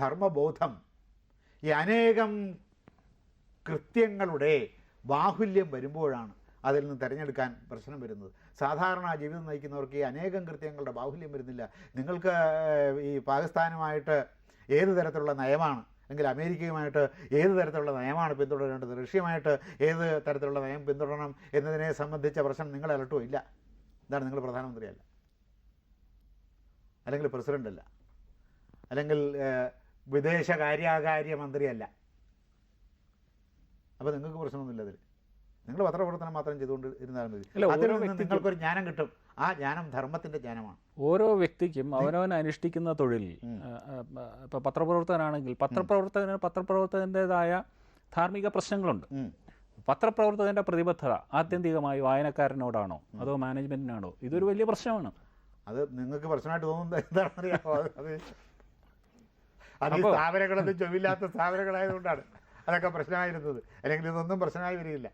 ധർമ്മബോധം. ഈ അനേകം കൃത്യങ്ങളുടെ ബാഹുല്യം വരുമ്പോഴാണ് അതിൽ നിന്ന് തിരഞ്ഞെടുക്കാൻ പ്രശ്നം വരുന്നത്. സാധാരണ ജീവിതം നയിക്കുന്നവർക്ക് ഈ അനേകം കൃത്യങ്ങളുടെ ബാഹുല്യം വരുന്നില്ല. നിങ്ങൾക്ക് ഈ പാകിസ്ഥാനുമായിട്ട് ഏത് തരത്തിലുള്ള നയമാണ്? അല്ലെങ്കിൽ അമേരിക്കയുമായിട്ട് ഏത് തരത്തിലുള്ള നയമാണ് പിന്തുടരേണ്ടത്? റഷ്യയുമായിട്ട് ഏത് തരത്തിലുള്ള നയം പിന്തുടരണം എന്നതിനെ സംബന്ധിച്ച പ്രശ്നം നിങ്ങൾ അലട്ടോ ഇല്ല. എന്താണ് നിങ്ങൾ പ്രധാനമന്ത്രിയല്ല. അല്ലെങ്കിൽ പ്രസിഡന്റല്ല അല്ല അല്ലെങ്കിൽ ഏഹ്, വിദേശകാര്യാകാര്യ മന്ത്രിയല്ല അപ്പോൾ നിങ്ങൾക്ക് പ്രശ്നമൊന്നുമില്ല അതിൽ നിങ്ങൾ പത്രപ്രവർത്തനം മാത്രം ചെയ്തുകൊണ്ട് ഇരുന്നാൽ മതി. അതിൽ നിന്ന് നിങ്ങൾക്കൊരു ജ്ഞാനം കിട്ടും. ആ ജ്ഞാനം ധർമ്മത്തിന്റെ ജ്ഞാനമാണ്. ഓരോ വ്യക്തിക്കും അവനവൻ അനുഷ്ഠിക്കുന്ന തൊഴിൽ ഇപ്പോൾ പത്രപ്രവർത്തകനാണെങ്കിൽ പത്രപ്രവർത്തകന് പത്രപ്രവർത്തകന്റെതായ ധാർമ്മിക പ്രശ്നങ്ങളുണ്ട്. പത്രപ്രവർത്തകന്റെ പത്രപ്രവർത്തകന്റെ പ്രതിബദ്ധത ആത്യന്തികമായി വായനക്കാരനോടാണോ അതോ മാനേജ്മെന്റിനാണോ? ഇതൊരു വലിയ പ്രശ്നമാണ്. അത് നിങ്ങൾക്ക് പ്രശ്നമായിട്ട് തോന്നുന്നത് എന്താണെന്നറിയാമോ? അത് അത് ഈ സ്ഥാപനങ്ങളൊന്നും ചൊവ്വില്ലാത്ത സ്ഥാപനങ്ങളായതുകൊണ്ടാണ് അതൊക്കെ പ്രശ്നമായിരുന്നത്. അല്ലെങ്കിൽ ഇതൊന്നും പ്രശ്നമായി വരികയില്ല.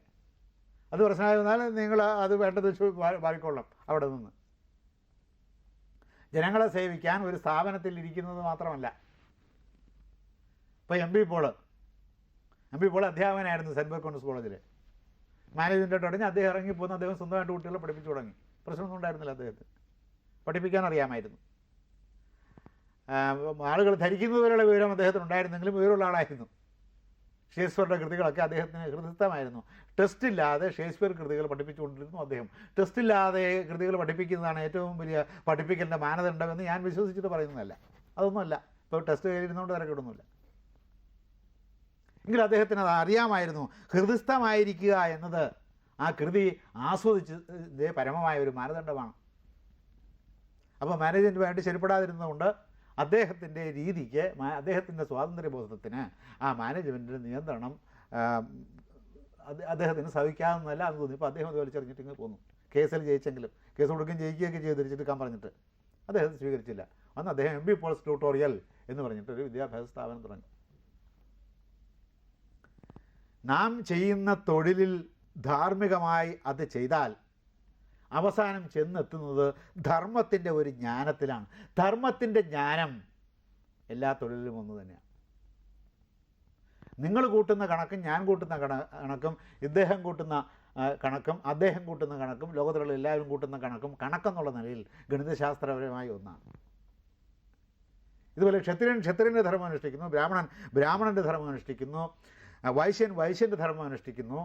അത് പ്രശ്നമായി വന്നാൽ നിങ്ങൾ അത് വേണ്ടത് മാറിക്കൊള്ളാം അവിടെ നിന്ന്. ജനങ്ങളെ സേവിക്കാൻ ഒരു സ്ഥാപനത്തിൽ ഇരിക്കുന്നത് മാത്രമല്ല. ഇപ്പോൾ M P Paul. M P Paul അധ്യാപകനായിരുന്നു saint Berchmans കോളേജിൽ മാനേജ്മെന്റ് തുടങ്ങി അദ്ദേഹം ഇറങ്ങിപ്പോന്ന് അദ്ദേഹം സ്വന്തമായിട്ട് കുട്ടികളെ പഠിപ്പിച്ചു തുടങ്ങി. പ്രശ്നമൊന്നും ഉണ്ടായിരുന്നില്ല അദ്ദേഹത്തിന്. പഠിപ്പിക്കാൻ അറിയാമായിരുന്നു. ആളുകൾ ധരിക്കുന്നതുവരെയുള്ള വിവരം അദ്ദേഹത്തിന് ഉണ്ടായിരുന്നെങ്കിലും വിവരമുള്ള ആളായിരുന്നു. ഷേക്സ്പിയറുടെ കൃതികളൊക്കെ അദ്ദേഹത്തിന് ഹൃദയസ്ഥമായിരുന്നു. ടെസ്റ്റ് ഇല്ലാതെ ഷേക്സ്പിയർ കൃതികൾ പഠിപ്പിച്ചുകൊണ്ടിരുന്നു അദ്ദേഹം. ടെസ്റ്റ് ഇല്ലാതെ കൃതികൾ പഠിപ്പിക്കുന്നതാണ് ഏറ്റവും വലിയ പഠിപ്പിക്കലിന്റെ മാനദണ്ഡമെന്ന് ഞാൻ വിശ്വസിച്ചിട്ട് പറയുന്നതല്ല. അതൊന്നുമല്ല. ഇപ്പോൾ ടെസ്റ്റ് കയ്യിലിരുന്നുകൊണ്ട് തിരക്കിടുന്നില്ല എങ്കിലും അദ്ദേഹത്തിന് അത് അറിയാമായിരുന്നു. ഹൃദയസ്ഥമായിരിക്കുക എന്നത് ആ കൃതി ആസ്വദിച്ചതിന്റെ പരമമായ ഒരു മാനദണ്ഡമാണ്. അപ്പോൾ മാനേജ്മെന്റ് വേണ്ടി ശരിപ്പെടാതിരുന്നതുകൊണ്ട് അദ്ദേഹത്തിന്റെ രീതിക്ക് അദ്ദേഹത്തിന്റെ സ്വാതന്ത്ര്യബോധത്തിന് ആ മാനേജ്മെന്റിന്റെ നിയന്ത്രണം അത് അദ്ദേഹത്തിന് സഹിക്കാവുന്നതല്ല എന്ന് തോന്നി. ഇപ്പോൾ അദ്ദേഹം അത് വലിച്ചെറിഞ്ഞിട്ട് ഇങ്ങനെ പോന്നു. കേസിൽ ജയിച്ചെങ്കിലും കേസ് കൊടുക്കുകയും ജയിക്കുകയൊക്കെ ചെയ്ത് തിരിച്ചെടുക്കാൻ പറഞ്ഞിട്ട്. അദ്ദേഹം സ്വീകരിച്ചില്ല. അന്ന് അദ്ദേഹം എം ബി പോൾസ് ട്യൂട്ടോറിയൽ എന്ന് പറഞ്ഞിട്ട് ഒരു വിദ്യാഭ്യാസ സ്ഥാപനം തുടങ്ങി. നാം ചെയ്യുന്ന തൊഴിലിൽ ധാർമ്മികമായി അത് ചെയ്താൽ അവസാനം ചെന്നെത്തുന്നത് ധർമ്മത്തിന്റെ ഒരു ജ്ഞാനത്തിലാണ്. ധർമ്മത്തിന്റെ ജ്ഞാനം എല്ലാ തൊഴിലിലും ഒന്ന് തന്നെയാണ്. നിങ്ങൾ കൂട്ടുന്ന കണക്കും ഞാൻ കൂട്ടുന്ന കണ കണക്കും ഇദ്ദേഹം കൂട്ടുന്ന കണക്കും അദ്ദേഹം കൂട്ടുന്ന കണക്കും ലോകത്തിലുള്ള എല്ലാവരും കൂട്ടുന്ന കണക്കും കണക്കെന്നുള്ള നിലയിൽ ഗണിതശാസ്ത്രപരമായ ഒന്നാണ്. ഇതുപോലെ ക്ഷത്രിയൻ ക്ഷത്രിയന്റെ ധർമ്മം അനുഷ്ഠിക്കുന്നു ബ്രാഹ്മണൻ ബ്രാഹ്മണന്റെ ധർമ്മം അനുഷ്ഠിക്കുന്നു വൈശ്യൻ വൈശ്യന്റെ ധർമ്മം അനുഷ്ഠിക്കുന്നു.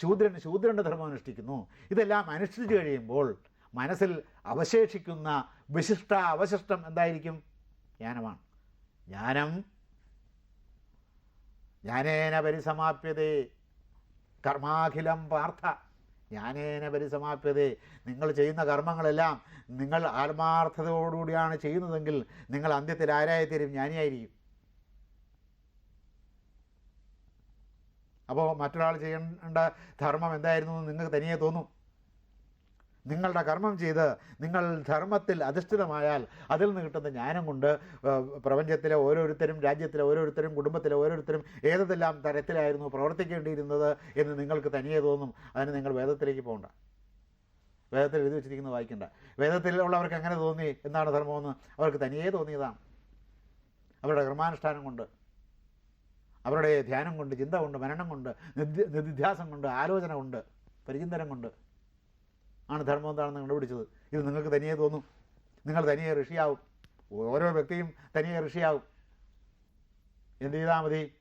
ശൂദ്രൻ ശൂദ്രന്റെ ധർമ്മം അനുഷ്ഠിക്കുന്നു. ഇതെല്ലാം അനുഷ്ഠിച്ചു കഴിയുമ്പോൾ മനസ്സിൽ അവശേഷിക്കുന്ന വിശിഷ്ട അവശിഷ്ടം എന്തായിരിക്കും? ജ്ഞാനമാണ്. ജ്ഞാനം. ജ്ഞാനേന പരിസമാപ്യതേ. കർമാഖിലം പാർത്ഥ. ജ്ഞാനേന പരിസമാപ്യതേ. നിങ്ങൾ ചെയ്യുന്ന കർമ്മങ്ങളെല്ലാം നിങ്ങൾ ആത്മാർത്ഥതയോടുകൂടിയാണ് ചെയ്യുന്നതെങ്കിൽ നിങ്ങൾ അന്ത്യത്തിൽ ആരായിത്തീരും? ജ്ഞാനിയായിരിക്കും. അപ്പോൾ മറ്റൊരാൾ ചെയ്യേണ്ട ധർമ്മം എന്തായിരുന്നു എന്ന് നിങ്ങൾക്ക് തനിയെ തോന്നും? നിങ്ങളുടെ കർമ്മം ചെയ്ത് നിങ്ങൾ ധർമ്മത്തിൽ അധിഷ്ഠിതമായാൽ അതിൽ നിന്ന് കിട്ടുന്ന ജ്ഞാനം കൊണ്ട് പ്രപഞ്ചത്തിലെ ഓരോരുത്തരും രാജ്യത്തിലെ ഓരോരുത്തരും കുടുംബത്തിലെ ഓരോരുത്തരും ഏതെല്ലാം തരത്തിലായിരുന്നു പ്രവർത്തിക്കേണ്ടിയിരുന്നത് എന്ന് നിങ്ങൾക്ക് തനിയെ തോന്നും? അതിന് നിങ്ങൾ വേദത്തിലേക്ക് പോകണ്ട. വേദത്തിൽ എഴുതി വെച്ചിരിക്കുന്നത് വായിക്കണ്ട. വേദത്തിലുള്ളവർക്ക് എങ്ങനെ തോന്നി? എന്താണ് ധർമ്മമെന്ന് അവർക്ക് തനിയെ തോന്നിയതാണ്. അവരുടെ കർമാനുഷ്ഠാനം കൊണ്ട്. അവരുടെ ധ്യാനം കൊണ്ട് ചിന്ത കൊണ്ട് മരണം കൊണ്ട് നിധിധ്യാസം കൊണ്ട് ആലോചന കൊണ്ട് പരിചിന്തനം കൊണ്ട് ആണ് ധർമ്മം എന്താണെന്ന് കണ്ടുപിടിച്ചത്. ഇത് നിങ്ങൾക്ക് തനിയെ തോന്നും. നിങ്ങൾ തനിയെ ഋഷിയാവും. ഓരോ വ്യക്തിയും തനിയെ ഋഷിയാവും. എന്ത് ചെയ്താൽ മതി?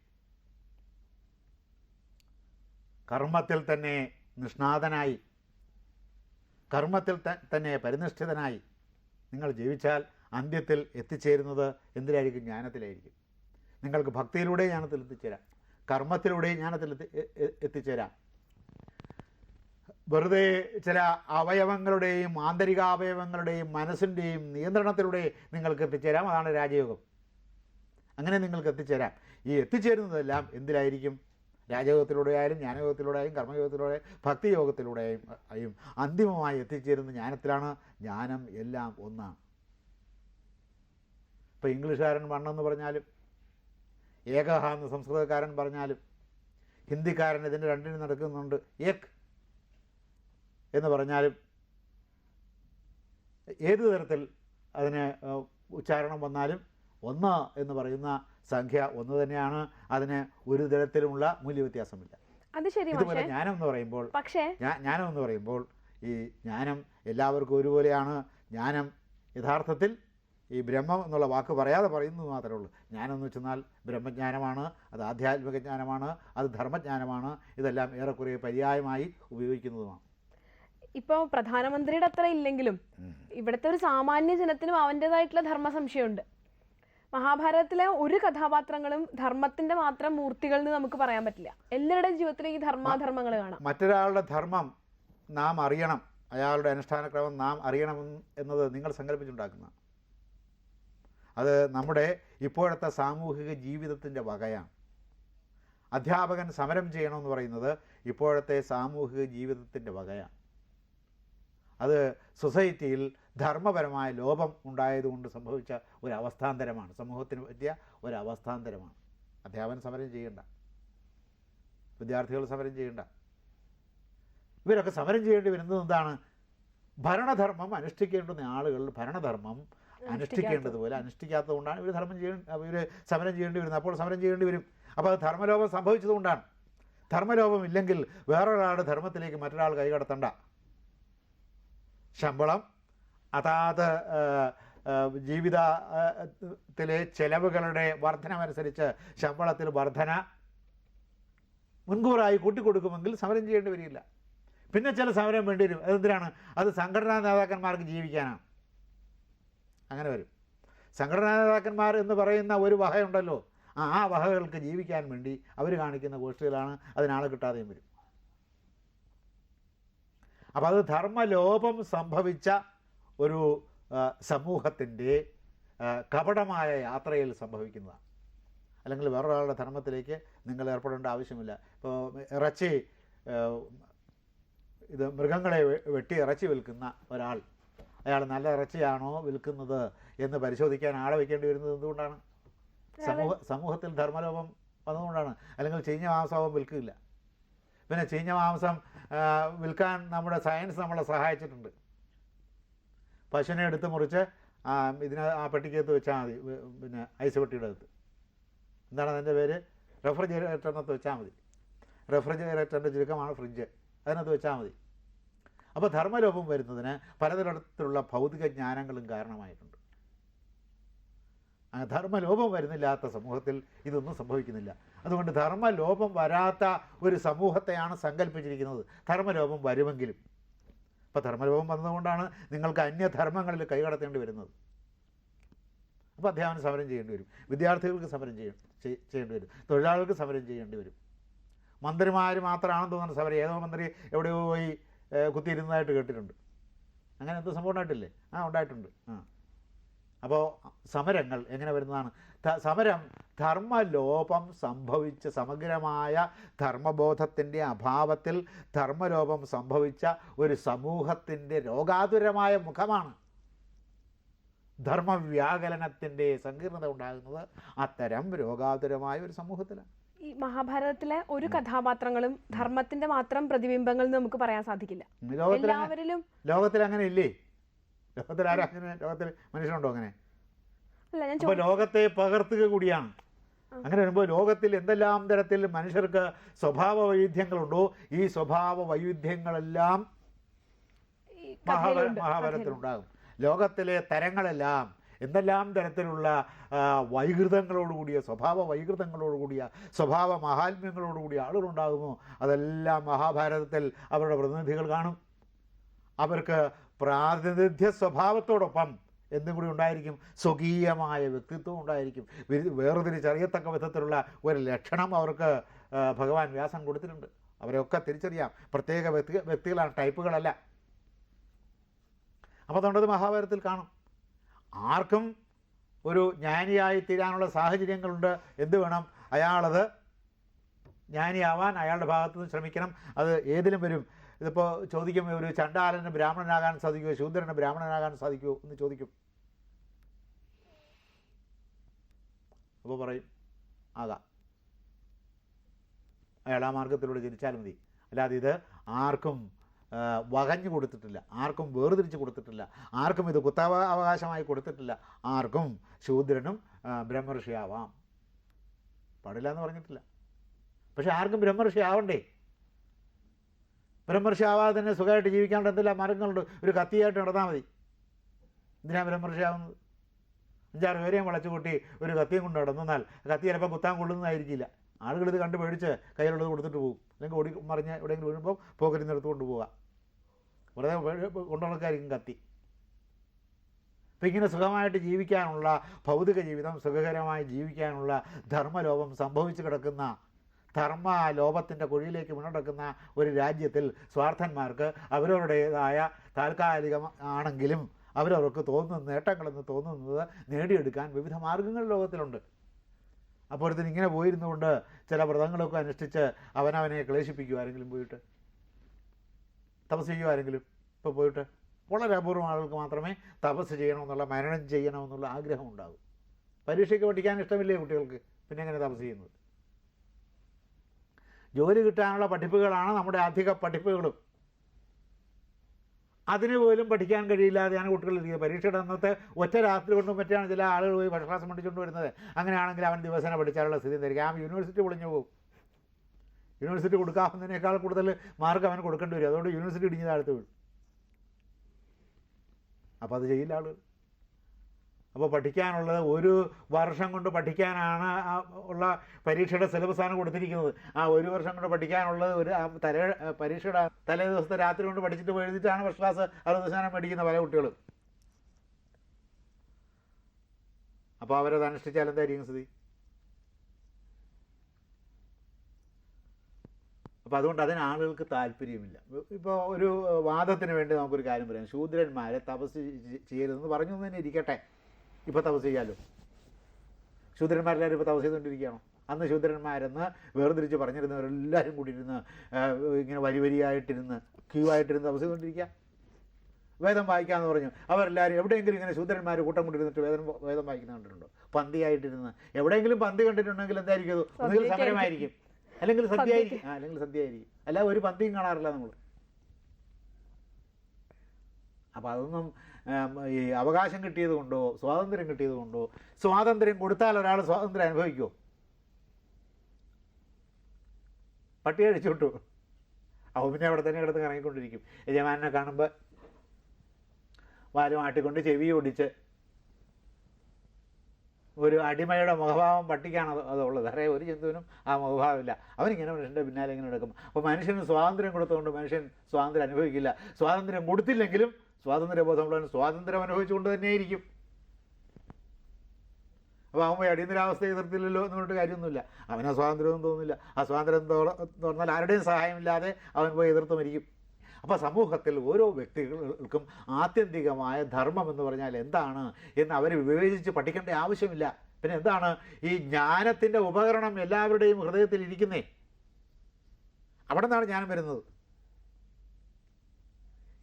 കർമ്മത്തിൽ തന്നെ നിഷ്ണാതനായി. കർമ്മത്തിൽ തന്നെ പരിനിഷ്ഠിതനായി. നിങ്ങൾ ജീവിച്ചാൽ അന്ത്യത്തിൽ എത്തിച്ചേരുന്നത് എന്തിലായിരിക്കും? ജ്ഞാനത്തിലായിരിക്കും. നിങ്ങൾക്ക് ഭക്തിയിലൂടെ ജ്ഞാനത്തിൽ എത്തിച്ചേരാം. കർമ്മത്തിലൂടെ ജ്ഞാനത്തിൽ എത്തി എത്തിച്ചേരാം. വെറുതെ ചില അവയവങ്ങളുടെയും ആന്തരികാവയവങ്ങളുടെയും മനസ്സിന്റെയും നിയന്ത്രണത്തിലൂടെ നിങ്ങൾക്ക് എത്തിച്ചേരാം. അതാണ് രാജയോഗം. അങ്ങനെ നിങ്ങൾക്ക് എത്തിച്ചേരാം. ഈ എത്തിച്ചേരുന്നതെല്ലാം എന്തിലായിരിക്കും? രാജയോഗത്തിലൂടെ ആയാലും ജ്ഞാനയോഗത്തിലൂടെ ആയും കർമ്മയോഗത്തിലൂടെ ഭക്തിയോഗത്തിലൂടെയും ആയും അന്തിമമായി എത്തിച്ചേരുന്ന ജ്ഞാനത്തിലാണ് ജ്ഞാനം എല്ലാം ഒന്നാണ് ഇപ്പോൾ ഇംഗ്ലീഷുകാരൻ വണ്ണെന്ന് പറഞ്ഞാലും ഏകഹ എന്ന് സംസ്കൃതക്കാരൻ പറഞ്ഞാലും ഹിന്ദിക്കാരൻ ഇതിന്റെ രണ്ടിനും നടക്കുന്നുണ്ട്. ഏക് എന്ന് പറഞ്ഞാലും ഏത് തരത്തിൽ അതിന് ഉച്ചാരണം വന്നാലും ഒന്ന് എന്ന് പറയുന്ന സംഖ്യ ഒന്ന് തന്നെയാണ്. അതിന് ഒരു തരത്തിലുമുള്ള മൂല്യവ്യത്യാസമില്ല. അത് ശരി ഇതുപോലെ ജ്ഞാനം എന്ന് പറയുമ്പോൾ പക്ഷേ ജ്ഞാനം എന്ന് പറയുമ്പോൾ ഈ ജ്ഞാനം എല്ലാവർക്കും ഒരുപോലെയാണ്. ജ്ഞാനം യഥാർത്ഥത്തിൽ ഈ ബ്രഹ്മം എന്നുള്ള വാക്ക് പറയാതെ പറയുന്നത് മാത്രമേ ഉള്ളൂ. ജ്ഞാനം വെച്ചെന്നാൽ ബ്രഹ്മജ്ഞാനമാണ് അത് ആധ്യാത്മിക ജ്ഞാനമാണ് അത് ധർമ്മജ്ഞാനമാണ് ഇതെല്ലാം ഏറെക്കുറെ പര്യായമായി ഉപയോഗിക്കുന്നതുമാണ്. ഇപ്പോൾ പ്രധാനമന്ത്രിയുടെ അത്ര ഇല്ലെങ്കിലും ഇവിടുത്തെ ഒരു സാമാന്യ ജനത്തിനും അവന്റെതായിട്ടുള്ള ധർമ്മ സംശയമുണ്ട് മഹാഭാരതത്തിലെ ഒരു കഥാപാത്രങ്ങളും ധർമ്മത്തിന്റെ മാത്രം മൂർത്തികൾ എന്ന് നമുക്ക് പറയാൻ പറ്റില്ല. എല്ലാവരുടെയും ജീവിതത്തിലും ഈ ധർമാധർമ്മങ്ങൾ കാണാം. മറ്റൊരാളുടെ ധർമ്മം നാം അറിയണം അയാളുടെ അനുഷ്ഠാനക്രമം നാം അറിയണം എന്നത് നിങ്ങൾ സങ്കല്പിച്ചുണ്ടാക്കുന്ന അത് നമ്മുടെ ഇപ്പോഴത്തെ സാമൂഹിക ജീവിതത്തിന്റെ വകയാണ്. അധ്യാപകൻ സമരം ചെയ്യണമെന്ന് പറയുന്നത് ഇപ്പോഴത്തെ സാമൂഹിക ജീവിതത്തിന്റെ വകയാണ്. അത് സൊസൈറ്റിയിൽ ധർമ്മപരമായ ലോപം ഉണ്ടായതുകൊണ്ട് സംഭവിച്ച ഒരു അവസ്ഥാന്തരമാണ്. സമൂഹത്തിന് പറ്റിയ ഒരു അവസ്ഥാന്തരമാണ്. അധ്യാപകൻ സമരം ചെയ്യണ്ട. വിദ്യാർത്ഥികൾ സമരം ചെയ്യണ്ട. ഇവരൊക്കെ സമരം ചെയ്യേണ്ടി വരുന്നത് എന്താണ്? ഭരണധർമ്മം അനുഷ്ഠിക്കേണ്ടുന്ന ആളുകൾ ഭരണധർമ്മം അനുഷ്ഠിക്കേണ്ടതുപോലെ അനുഷ്ഠിക്കാത്തത് കൊണ്ടാണ് ഇവർ ധർമ്മം ചെയ്യ ഇവർ സമരം ചെയ്യേണ്ടി വരുന്നത് അപ്പോൾ സമരം ചെയ്യേണ്ടി വരും. അപ്പോൾ അത് ധർമ്മലോപം സംഭവിച്ചതുകൊണ്ടാണ്. ധർമ്മലോപം ഇല്ലെങ്കിൽ വേറൊരാളുടെ ധർമ്മത്തിലേക്ക് മറ്റൊരാൾ കൈകടത്തണ്ട ശമ്പളം അതാത് ജീവിതത്തിലെ ചെലവുകളുടെ വർധനമനുസരിച്ച് ശമ്പളത്തിൽ വർധന മുൻകൂറായി കൂട്ടിക്കൊടുക്കുമെങ്കിൽ സമരം ചെയ്യേണ്ടി വരില്ല. പിന്നെ ചില സമരം വേണ്ടി വരും. അതെന്തിനാണ്? അത് സംഘടനാ നേതാക്കന്മാർക്ക് ജീവിക്കാനാണ്. അങ്ങനെ വരും. സംഘടനാ നേതാക്കന്മാർ എന്ന് പറയുന്ന ഒരു വകയുണ്ടല്ലോ ആ ആ വകകൾക്ക് ജീവിക്കാൻ വേണ്ടി അവർ കാണിക്കുന്ന ഗോഷ്ഠികളാണ് അതിനാളെ കിട്ടാതെയും വരും. അപ്പോൾ അത് ധർമ്മലോപം സംഭവിച്ച ഒരു സമൂഹത്തിന്റെ കപടമായ യാത്രയിൽ സംഭവിക്കുന്നതാണ്. അല്ലെങ്കിൽ വേറൊരാളുടെ ധർമ്മത്തിലേക്ക് നിങ്ങൾ ഏർപ്പെടേണ്ട ആവശ്യമില്ല. ഇപ്പോൾ ഇറച്ചി ഇത് മൃഗങ്ങളെ വെട്ടി ഇറച്ചി വിൽക്കുന്ന ഒരാൾ അയാൾ നല്ല ഇറച്ചിയാണോ വിൽക്കുന്നത് എന്ന് പരിശോധിക്കാൻ ആളെ വയ്ക്കേണ്ടി വരുന്നത് എന്തുകൊണ്ടാണ്? സമൂഹ സമൂഹത്തിൽ ധർമ്മലോപം വന്നതുകൊണ്ടാണ്. അല്ലെങ്കിൽ ചീഞ്ഞ മാംസം വിൽക്കില്ല. പിന്നെ ചീഞ്ഞ മാംസം വിൽക്കാൻ നമ്മുടെ സയൻസ് നമ്മളെ സഹായിച്ചിട്ടുണ്ട്. പശുവിനെ എടുത്ത് മുറിച്ച് ഇതിനെ ആ പെട്ടിക്കകത്ത് വെച്ചാൽ മതി. പിന്നെ ഐസ് പെട്ടിയുടെ അകത്ത്. എന്താണ് അതിന്റെ പേര്? റെഫ്രിജറേറ്ററിനകത്ത് വെച്ചാൽ മതി. റെഫ്രിജറേറ്ററിന്റെ ചുരുക്കമാണ് ഫ്രിഡ്ജ് അതിനകത്ത് വെച്ചാൽ മതി. അപ്പോൾ ധർമ്മലോപം വരുന്നതിന് പലതരത്തിലുള്ള ഭൗതിക ജ്ഞാനങ്ങളും കാരണമായിട്ടുണ്ട്. ധർമ്മലോപം വരുന്നില്ലാത്ത സമൂഹത്തിൽ ഇതൊന്നും സംഭവിക്കുന്നില്ല. അതുകൊണ്ട് ധർമ്മലോപം വരാത്ത ഒരു സമൂഹത്തെയാണ് സങ്കല്പിച്ചിരിക്കുന്നത്. ധർമ്മലോപം വരുമെങ്കിലും. അപ്പോൾ ധർമ്മലോപം വന്നതുകൊണ്ടാണ് നിങ്ങൾക്ക് അന്യധർമ്മങ്ങളിൽ കൈകടത്തേണ്ടി വരുന്നത്. അപ്പോൾ അധ്യാപനം സമരം ചെയ്യേണ്ടി വരും. വിദ്യാർത്ഥികൾക്ക് സമരം ചെയ്യ ചെയ്യേണ്ടി വരും. തൊഴിലാളികൾക്ക് സമരം ചെയ്യേണ്ടി വരും. മന്ത്രിമാർ മാത്രമാണെന്ന് തോന്നുന്ന സമരം. ഏതോ മന്ത്രി എവിടെയോ പോയി കുത്തിയിരുന്നതായിട്ട് കേട്ടിട്ടുണ്ട്. അങ്ങനെ എന്തോ സംഭവം ഉണ്ടായിട്ടില്ലേ? ആ ഉണ്ടായിട്ടുണ്ട്. ആ. അപ്പോൾ സമരങ്ങൾ എങ്ങനെ വരുന്നതാണ്? സമരം ധർമ്മലോപം സംഭവിച്ച സമഗ്രമായ ധർമ്മബോധത്തിന്റെ അഭാവത്തിൽ ധർമ്മലോപം സംഭവിച്ച ഒരു സമൂഹത്തിന്റെ രോഗാതുരമായ മുഖമാണ് ധർമ്മവ്യാകലനത്തിന്റെ സങ്കീർണത ഉണ്ടാകുന്നത്. അത്തരം രോഗാതുരമായ ഒരു സമൂഹത്തിലാണ്. ഈ മഹാഭാരതത്തിലെ ഒരു കഥാപാത്രങ്ങളും ധർമ്മത്തിന്റെ മാത്രം പ്രതിബിംബങ്ങൾ നമുക്ക് പറയാൻ സാധിക്കില്ല. എല്ലാവരിലും ലോകത്തിൽ അങ്ങനെ ഇല്ലേ ലോകത്തിൽ ആരും അങ്ങനെ? ലോകത്തിൽ മനുഷ്യനുണ്ടോ അങ്ങനെ? അപ്പോൾ ലോകത്തെ പകർത്തുക കൂടിയാണ്. അങ്ങനെ വരുമ്പോൾ ലോകത്തിൽ എന്തെല്ലാം തരത്തിൽ മനുഷ്യർക്ക് സ്വഭാവ വൈവിധ്യങ്ങളുണ്ടോ ഈ സ്വഭാവ വൈവിധ്യങ്ങളെല്ലാം മഹാഭാരതത്തിലുണ്ടാകും. ലോകത്തിലെ തരങ്ങളെല്ലാം എന്തെല്ലാം തരത്തിലുള്ള വൈകൃതങ്ങളോടുകൂടിയ സ്വഭാവ വൈകൃതങ്ങളോടുകൂടിയ സ്വഭാവ മഹാത്മ്യങ്ങളോടുകൂടിയ ആളുകളുണ്ടാകുമോ? അതെല്ലാം മഹാഭാരതത്തിൽ അവരുടെ പ്രതിനിധികൾ കാണും. അവർക്ക് പ്രാതിനിധ്യ സ്വഭാവത്തോടൊപ്പം എന്നും കൂടി ഉണ്ടായിരിക്കും. സ്വകീയമായ വ്യക്തിത്വം ഉണ്ടായിരിക്കും. വേർതിരിച്ചറിയത്തക്ക വിധത്തിലുള്ള ഒരു ലക്ഷണം അവർക്ക് ഭഗവാൻ വ്യാസം കൊടുത്തിട്ടുണ്ട്. അവരെയൊക്കെ തിരിച്ചറിയാം. പ്രത്യേക വ്യക്തി വ്യക്തികളാണ് ടൈപ്പുകളല്ല. അപ്പോൾ അതുകൊണ്ടത് മഹാഭാരതത്തിൽ കാണും. ആർക്കും ഒരു ജ്ഞാനിയായി തീരാനുള്ള സാഹചര്യങ്ങളുണ്ട്. എന്ത് വേണം? അയാളത് ജ്ഞാനിയാവാൻ അയാളുടെ ഭാഗത്തു നിന്ന് ശ്രമിക്കണം. അത് ഏതിലും വരും. ഇതിപ്പോൾ ചോദിക്കും ഒരു ചണ്ടാലന് ബ്രാഹ്മണനാകാൻ സാധിക്കുമോ? ശൂദ്രന് ബ്രാഹ്മണനാകാൻ സാധിക്കുമോ എന്ന് ചോദിക്കും. അപ്പോൾ പറയും ആകാം. അയാൾ ആ മാർഗത്തിലൂടെ ജനിച്ചാൽ മതി. അല്ലാതെ ഇത് ആർക്കും വകഞ്ഞു കൊടുത്തിട്ടില്ല. ആർക്കും വേർതിരിച്ച് കൊടുത്തിട്ടില്ല. ആർക്കും ഇത് കുത്താവ അവകാശമായി കൊടുത്തിട്ടില്ല. ആർക്കും ശൂദ്രനും ബ്രഹ്മർഷിയാവാം. പാടില്ല എന്ന് പറഞ്ഞിട്ടില്ല. പക്ഷെ ആർക്കും ബ്രഹ്മർഷി ആവണ്ടേ ബ്രഹ്മർഷി ആവാതെ തന്നെ സുഖമായിട്ട് ജീവിക്കാണ്ട് എന്തെല്ലാം മരങ്ങളുണ്ട് ഒരു കത്തിയായിട്ട് നടന്നാൽ മതി. എന്തിനാ ബ്രഹ്മർഷി ആവുന്നത് അഞ്ചാറ് പേരെയും വളച്ചു കൂട്ടി ഒരു കത്തിയും കൊണ്ട് നടന്നാൽ കത്തി ചിലപ്പോൾ കുത്താൻ കൊള്ളുന്നതായിരിക്കില്ല. ആളുകൾ ഇത് കണ്ട് പേടിച്ച് കയ്യിലുള്ളത് കൊടുത്തിട്ട് പോകും. അല്ലെങ്കിൽ ഓടി മറിഞ്ഞ് എവിടെയെങ്കിലും വീഴുമ്പോൾ പോക്കറ്റിൽ നിന്ന് എടുത്തുകൊണ്ട് പോവുക വെറുതെ കൊണ്ടുനടക്കായിരിക്കും കത്തി. അപ്പം ഇങ്ങനെ സുഖമായിട്ട് ജീവിക്കാനുള്ള ഭൗതിക ജീവിതം സുഖകരമായി ജീവിക്കാനുള്ള ധർമ്മലോപം സംഭവിച്ചു കിടക്കുന്ന ധർമ്മ ലോപത്തിന്റെ കുഴിയിലേക്ക് മുന്നടക്കുന്ന ഒരു രാജ്യത്തിൽ സ്വാർത്ഥന്മാർക്ക് അവരവരുടേതായ താൽക്കാലികമാണെങ്കിലും അവരവർക്ക് തോന്നുന്ന നേട്ടങ്ങളെന്ന് തോന്നുന്നത് നേടിയെടുക്കാൻ വിവിധ മാർഗങ്ങൾ ലോകത്തിലുണ്ട്. അപ്പോഴത്തേന് ഇങ്ങനെ പോയിരുന്നുകൊണ്ട് ചില വ്രതങ്ങളൊക്കെ അനുഷ്ഠിച്ച് അവനവനെ ക്ലേശിപ്പിക്കുക ആരെങ്കിലും പോയിട്ട്. തപസ് ചെയ്യുക ആരെങ്കിലും? ഇപ്പോൾ പോയിട്ട് വളരെ അപൂർവം ആളുകൾക്ക് മാത്രമേ തപസ് ചെയ്യണമെന്നുള്ള മരണം ചെയ്യണമെന്നുള്ള ആഗ്രഹം ഉണ്ടാകും. പരീക്ഷയ്ക്ക് പഠിക്കാൻ ഇഷ്ടമില്ലേ കുട്ടികൾക്ക്? പിന്നെ എങ്ങനെ തപസ് ചെയ്യുന്നത്? ജോലി കിട്ടാനുള്ള പഠിപ്പുകളാണ് നമ്മുടെ അധിക പഠിപ്പുകളും. അതിന് പോലും പഠിക്കാൻ കഴിയില്ലാതെയാണ് കുട്ടികൾ ഇരിക്കുന്നത്. പരീക്ഷയുടെ അന്നത്തെ ഒറ്റ രാത്രി കൊണ്ടും മറ്റാണ് ചില ആളുകൾ പോയി ഭക്ഷണം പഠിച്ചുകൊണ്ട് വരുന്നത്. അങ്ങനെയാണെങ്കിൽ അവൻ ദിവസേന പഠിച്ചാലുള്ള സ്ഥിതി എന്തായിരിക്കും? ആ യൂണിവേഴ്സിറ്റി പൊളിഞ്ഞു പോകും. യൂണിവേഴ്സിറ്റി കൊടുക്കാവുന്നതിനേക്കാൾ കൂടുതൽ മാർക്ക് അവന് കൊടുക്കേണ്ടി വരും. അതുകൊണ്ട് യൂണിവേഴ്സിറ്റി ഇടിഞ്ഞ് താഴത്ത് വീഴും. അപ്പോൾ അത് ചെയ്യില്ല ആളുകൾ അപ്പോൾ പഠിക്കാനുള്ളത് ഒരു വർഷം കൊണ്ട് പഠിക്കാനാണ് ഉള്ള പരീക്ഷയുടെ സിലബസാണ് കൊടുത്തിരിക്കുന്നത്. ആ ഒരു വർഷം കൊണ്ട് പഠിക്കാനുള്ളത് ഒരു തലേ പരീക്ഷയുടെ തലേ ദിവസത്തെ രാത്രി കൊണ്ട് പഠിച്ചിട്ട് എഴുതിയിട്ടാണ് ഫസ്റ്റ് ക്ലാസ് അറുപത് ശതമാനം മേടിക്കുന്ന പല കുട്ടികളും. അപ്പോൾ അവരത് അനുഷ്ഠിച്ചാൽ എന്തായിരിക്കും സ്ഥിതി? അപ്പോൾ അതുകൊണ്ട് അതിന് ആളുകൾക്ക് താല്പര്യമില്ല. ഇപ്പോൾ ഒരു വാദത്തിന് വേണ്ടി നമുക്കൊരു കാര്യം പറയാം. ശൂദ്രന്മാരെ തപസ് ചെയ്യരുതെന്ന് പറഞ്ഞു തന്നെ ഇരിക്കട്ടെ. ഇപ്പോൾ തപസ് ചെയ്യാമല്ലോ ശൂദ്രന്മാരെല്ലാവരും ഇപ്പോൾ തപസ് ചെയ്തുകൊണ്ടിരിക്കുകയാണോ? അന്ന് ശൂദ്രന്മാരെന്ന് വേർതിരിച്ച് പറഞ്ഞിരുന്നവരെല്ലാവരും കൂടി ഇരുന്ന് ഇങ്ങനെ വരി വരിയായിട്ടിരുന്ന് ക്യൂ ആയിട്ടിരുന്ന് തപസ് ചെയ്തുകൊണ്ടിരിക്കുക. വേദം വായിക്കാമെന്ന് പറഞ്ഞു. അവരെല്ലാവരും എവിടെയെങ്കിലും ഇങ്ങനെ ശൂദ്രന്മാർ കൂട്ടം കൊണ്ടിരുന്നിട്ട് വേദം വേദം വായിക്കുന്ന കണ്ടിട്ടുണ്ടോ? പന്തിയായിട്ടിരുന്ന്. എവിടെയെങ്കിലും പന്തി കണ്ടിട്ടുണ്ടെങ്കിൽ എന്തായിരിക്കും അത്? ഒന്നുകിൽ സമരമായിരിക്കും. അല്ലെങ്കിൽ സദ്യ ആയിരിക്കും. ആ അല്ലെങ്കിൽ സദ്യ ആയിരിക്കും. അല്ല ഒരു പന്തിയും കാണാറില്ല നമ്മൾ അപ്പോൾ അതൊന്നും ഈ അവകാശം കിട്ടിയത് കൊണ്ടോ സ്വാതന്ത്ര്യം കിട്ടിയത് കൊണ്ടോ സ്വാതന്ത്ര്യം കൊടുത്താൽ ഒരാൾ സ്വാതന്ത്ര്യം അനുഭവിക്കുമോ പട്ടി അഴിച്ചുവിട്ടു അപ്പോൾ പിന്നെ അവിടെ തന്നെ കിടന്ന് കറങ്ങിക്കൊണ്ടിരിക്കും. യജമാനെ കാണുമ്പോൾ വാലും ആട്ടിക്കൊണ്ട് ചെവി ഒടിച്ച് ഒരു അടിമയുടെ മുഖഭാവം പട്ടിക്കാണ് അത് അതുള്ളത്. അറേ ഒരു ജന്തുവിനും ആ മുഖഭാവമില്ല. അവനിങ്ങനെ മനുഷ്യന്റെ പിന്നാലെ ഇങ്ങനെ നടക്കും. അപ്പോൾ മനുഷ്യന് സ്വാതന്ത്ര്യം കൊടുത്തുകൊണ്ട് മനുഷ്യൻ സ്വാതന്ത്ര്യം അനുഭവിക്കില്ല. സ്വാതന്ത്ര്യം കൊടുത്തില്ലെങ്കിലും സ്വാതന്ത്ര്യ ബോധമുള്ളവൻ സ്വാതന്ത്ര്യം അനുഭവിച്ചുകൊണ്ട് തന്നെയായിരിക്കും. അപ്പോൾ അവൻ പോയി അടിയന്തരാവസ്ഥ എതിർത്തില്ലല്ലോ എന്ന് പറഞ്ഞിട്ട് കാര്യമൊന്നുമില്ല. അവനാ സ്വാതന്ത്ര്യമൊന്നും തോന്നുന്നില്ല. ആ സ്വാതന്ത്ര്യം തോന്നാൽ ആരുടെയും സഹായമില്ലാതെ അവൻ പോയി എതിർത്ത് മരിക്കും. അപ്പോൾ സമൂഹത്തിൽ ഓരോ വ്യക്തികൾക്കും ആത്യന്തികമായ ധർമ്മം എന്ന് പറഞ്ഞാൽ എന്താണ് എന്ന് അവർ വിവേചിച്ച് പഠിക്കേണ്ട ആവശ്യമില്ല. പിന്നെ എന്താണ്? ഈ ജ്ഞാനത്തിന്റെ ഉപകരണം എല്ലാവരുടെയും ഹൃദയത്തിൽ ഇരിക്കുന്നേ. അവിടെ നിന്നാണ് ജ്ഞാനം വരുന്നത്.